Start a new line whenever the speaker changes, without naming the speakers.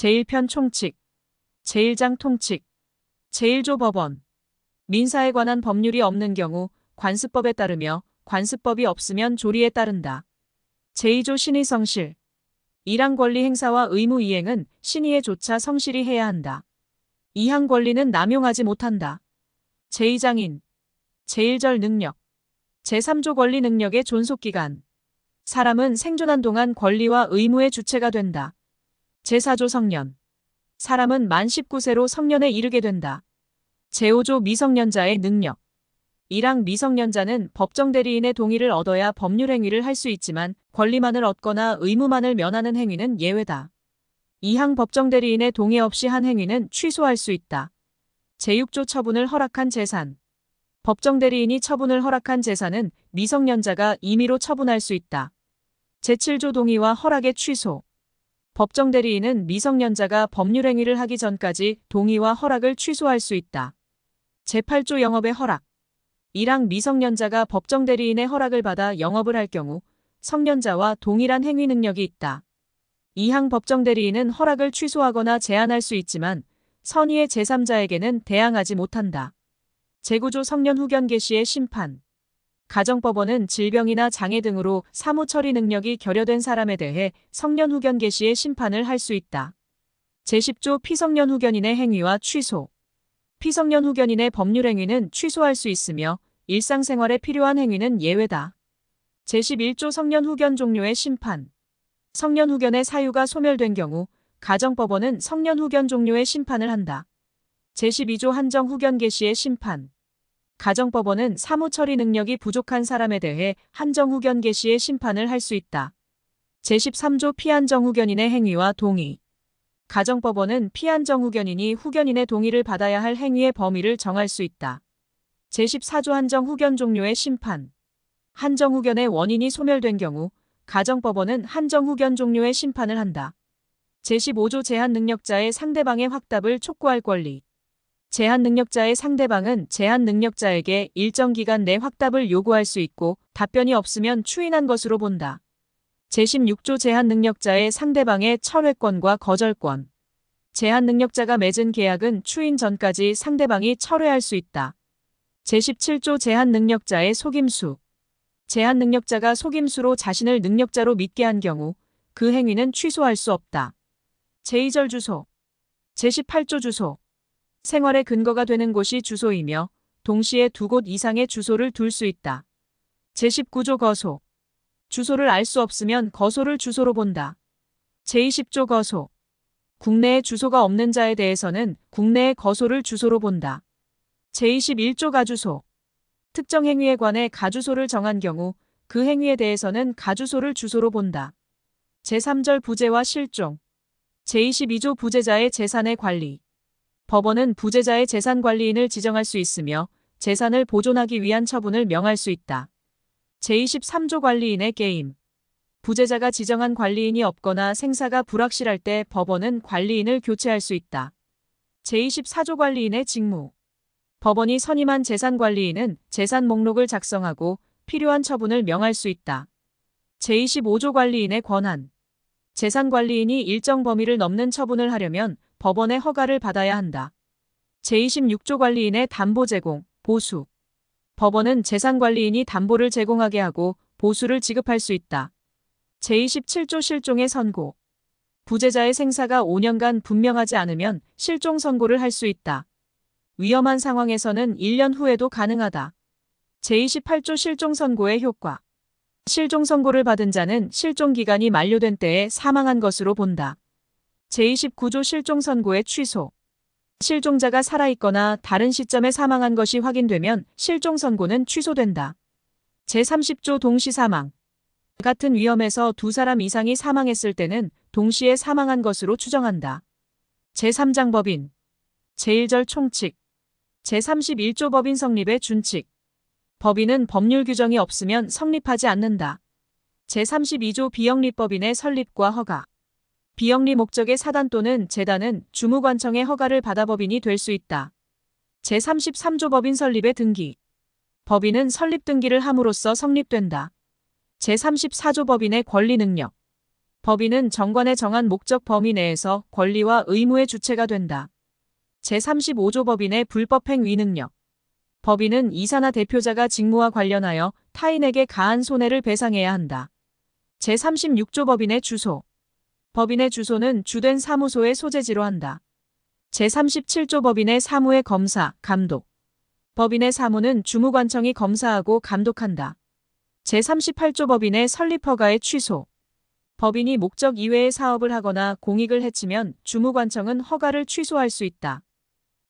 제1편 총칙, 제1장 통칙, 제1조 법원, 민사에 관한 법률이 없는 경우 관습법에 따르며 관습법이 없으면 조리에 따른다. 제2조 신의 성실, 일항 권리 행사와 의무 이행은 신의에 조차 성실히 해야 한다. 이항 권리는 남용하지 못한다. 제2장인, 제1절 능력, 제3조 권리 능력의 존속기간. 사람은 생존한 동안 권리와 의무의 주체가 된다. 제4조 성년. 사람은 만 19세로 성년에 이르게 된다. 제5조 미성년자의 능력. 1항 미성년자는 법정 대리인의 동의를 얻어야 법률 행위를 할 수 있지만 권리만을 얻거나 의무만을 면하는 행위는 예외다. 2항 법정 대리인의 동의 없이 한 행위는 취소할 수 있다. 제6조 처분을 허락한 재산. 법정 대리인이 처분을 허락한 재산은 미성년자가 임의로 처분할 수 있다. 제7조 동의와 허락의 취소. 법정 대리인은 미성년자가 법률 행위를 하기 전까지 동의와 허락을 취소할 수 있다. 제8조 영업의 허락. 1항 미성년자가 법정 대리인의 허락을 받아 영업을 할 경우 성년자와 동일한 행위 능력이 있다. 2항 법정 대리인은 허락을 취소하거나 제한할 수 있지만 선의의 제3자에게는 대항하지 못한다. 제9조 성년 후견 개시의 심판. 가정법원은 질병이나 장애 등으로 사무 처리 능력이 결여된 사람에 대해 성년 후견 개시의 심판을 할 수 있다. 제10조 피성년 후견인의 행위와 취소. 피성년 후견인의 법률 행위는 취소할 수 있으며 일상생활에 필요한 행위는 예외다. 제11조 성년 후견 종료의 심판. 성년 후견의 사유가 소멸된 경우 가정법원은 성년 후견 종료의 심판을 한다. 제12조 한정 후견 개시의 심판. 가정법원은 사무 처리 능력이 부족한 사람에 대해 한정 후견 개시의 심판을 할 수 있다. 제13조 피한정 후견인의 행위와 동의. 가정법원은 피한정 후견인이 후견인의 동의를 받아야 할 행위의 범위를 정할 수 있다. 제14조 한정 후견 종료의 심판. 한정 후견의 원인이 소멸된 경우 가정법원은 한정 후견 종료의 심판을 한다. 제15조 제한 능력자의 상대방의 확답을 촉구할 권리. 제한 능력자의 상대방은 제한 능력자에게 일정 기간 내 확답을 요구할 수 있고 답변이 없으면 추인한 것으로 본다. 제16조 제한 능력자의 상대방의 철회권과 거절권. 제한 능력자가 맺은 계약은 추인 전까지 상대방이 철회할 수 있다. 제17조 제한 능력자의 속임수. 제한 능력자가 속임수로 자신을 능력자로 믿게 한 경우 그 행위는 취소할 수 없다. 제2절 주소. 제18조 주소. 생활의 근거가 되는 곳이 주소이며 동시에 두 곳 이상의 주소를 둘 수 있다. 제19조 거소. 주소를 알 수 없으면 거소를 주소로 본다. 제20조 거소. 국내에 주소가 없는 자에 대해서는 국내의 거소를 주소로 본다. 제21조 가주소. 특정 행위에 관해 가주소를 정한 경우 그 행위에 대해서는 가주소를 주소로 본다. 제3절 부재와 실종. 제22조 부재자의 재산의 관리. 법원은 부재자의 재산 관리인을 지정할 수 있으며 재산을 보존하기 위한 처분을 명할 수 있다. 제23조 관리인의 게임. 부재자가 지정한 관리인이 없거나 생사가 불확실할 때 법원은 관리인을 교체할 수 있다. 제24조 관리인의 직무. 법원이 선임한 재산관리인은 재산 목록을 작성하고 필요한 처분을 명할 수 있다. 제25조 관리인의 권한. 재산관리인이 일정 범위를 넘는 처분을 하려면 법원의 허가를 받아야 한다. 제26조 관리인의 담보 제공, 보수. 법원은 재산관리인이 담보를 제공하게 하고 보수를 지급할 수 있다. 제27조 실종의 선고. 부재자의 생사가 5년간 분명하지 않으면 실종 선고를 할 수 있다. 위험한 상황에서는 1년 후에도 가능하다. 제28조 실종 선고의 효과. 실종 선고를 받은 자는 실종 기간이 만료된 때에 사망한 것으로 본다. 제29조 실종 선고의 취소. 실종자가 살아있거나 다른 시점에 사망한 것이 확인되면 실종 선고는 취소된다. 제30조 동시 사망. 같은 위험에서 두 사람 이상이 사망했을 때는 동시에 사망한 것으로 추정한다. 제3장 법인. 제1절 총칙. 제31조 법인 성립의 준칙. 법인은 법률 규정이 없으면 성립하지 않는다. 제32조 비영리법인의 설립과 허가. 비영리 목적의 사단 또는 재단은 주무관청의 허가를 받아 법인이 될 수 있다. 제33조 법인 설립의 등기. 법인은 설립 등기를 함으로써 성립된다. 제34조 법인의 권리 능력. 법인은 정관에 정한 목적 범위 내에서 권리와 의무의 주체가 된다. 제35조 법인의 불법행위 능력. 법인은 이사나 대표자가 직무와 관련하여 타인에게 가한 손해를 배상해야 한다. 제36조 법인의 주소. 법인의 주소는 주된 사무소의 소재지로 한다. 제37조 법인의 사무의 검사, 감독. 법인의 사무는 주무관청이 검사하고 감독한다. 제38조 법인의 설립허가의 취소. 법인이 목적 이외의 사업을 하거나 공익을 해치면 주무관청은 허가를 취소할 수 있다.